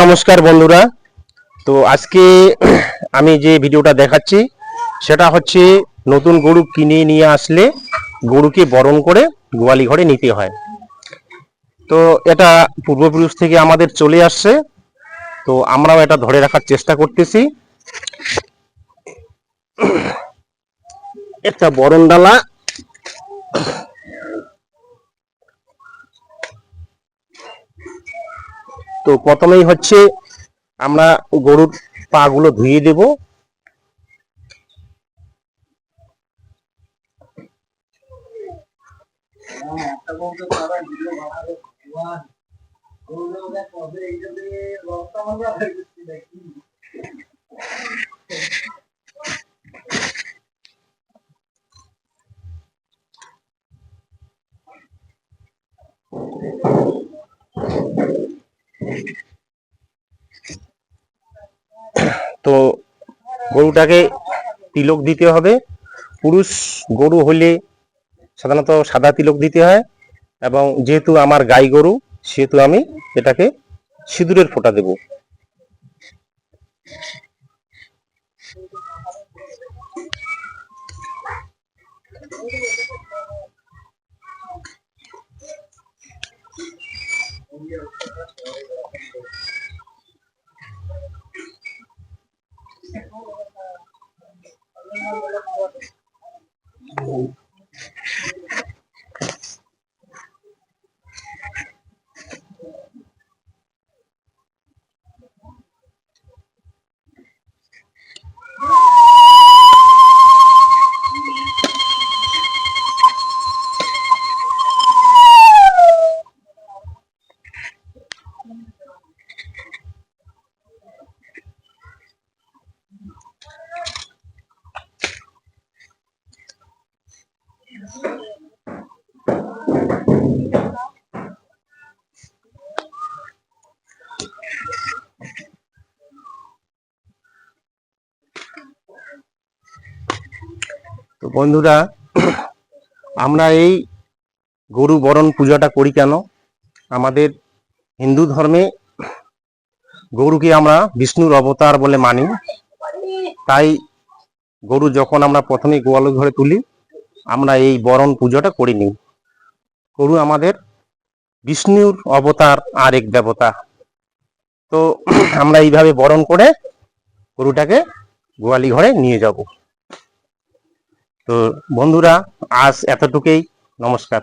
নমস্কার বন্ধুরা। তো আজকে আমি যে ভিডিওটা দেখাচ্ছি, সেটা হচ্ছে নতুন গরু কিনে নিয়ে আসলে গরুকে বরণ করে গোয়ালি ঘরে নিতে হয়। তো এটা পূর্বপুরুষ থেকে আমাদের চলে আসছে। তো আমরাও এটা ধরে রাখার চেষ্টা করতেছি। একটা বরণ ডালা তো প্রথমেই হচ্ছে আমরা গরুর পা গুলো ধুয়ে দেব। তো গরুটাকে তিলক দিতে হবে। পুরুষ গরু হলে সাধারণত সাদা তিলক দিতে হয় এবং যেহেতু আমার গাই গরু, সেহেতু আমি এটাকে সিঁদুরের ফোঁটা দেব। Thank you. তো বন্ধুরা, আমরা এই গরু বরণ পূজাটা করি কেন? আমাদের হিন্দু ধর্মে গরুকে আমরা বিষ্ণুর অবতার বলে মানি। তাই গরু যখন আমরা প্রথমে গোয়াল ঘরে তুলি, আমরা এই বরণ পুজোটা করি নিই। গরু আমাদের বিষ্ণুর অবতার আর এক দেবতা। তো আমরা এইভাবে বরণ করে গরুটাকে গোয়ালি ঘরে নিয়ে যাব। তো বন্ধুরা আজ এতটুকুই। নমস্কার।